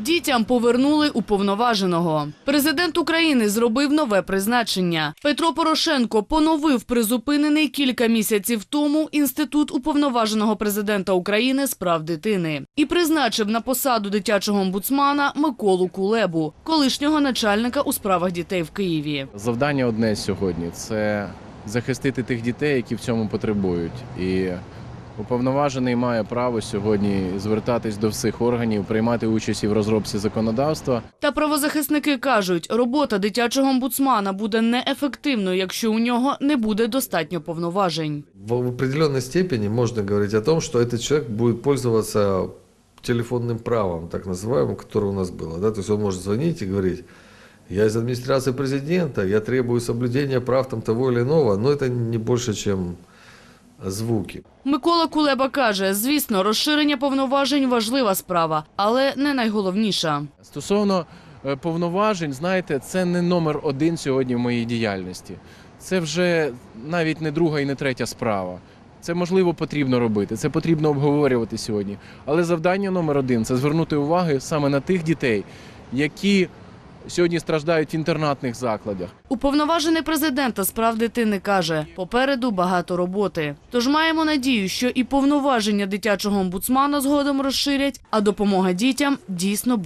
Дітям повернули уповноваженого. Президент України зробив нове призначення. Петро Порошенко поновив призупинений кілька місяців тому інститут уповноваженого президента України з прав дитини і призначив на посаду дитячого омбудсмана Миколу Кулебу, колишнього начальника у справах дітей в Києві. Завдання одне сьогодні це захистити тих дітей, які в цьому потребують. І уповноважений має право сьогодні звертатись до всіх органів, приймати участь і в розробці законодавства. Та правозахисники кажуть, робота дитячого омбудсмана буде неефективною, якщо у нього не буде достатньо повноважень. В в определенной степени можно говорить о том, что этот человек будет пользоваться телефонным правом, так называемым, которое у нас было. Да? То есть он может звонить и говорить, я из администрации президента, я требую соблюдения прав там, того или иного, но это не больше, чем звуки. Микола Кулеба каже, звісно, розширення повноважень важлива справа, але не найголовніша. Стосовно е, повноважень, знаєте, це не номер один сьогодні в моїй діяльності. Це вже навіть не друга і не третя справа. Це можливо потрібно робити, це потрібно обговорювати сьогодні. Але завдання номер один це звернути увагу саме на тих дітей, які сьогодні страждають в інтернатних закладах. Уповноважений президента з прав дитини каже, попереду багато роботи. Тож маємо надію, що і повноваження дитячого омбудсмана згодом розширять, а допомога дітям дійсно буде.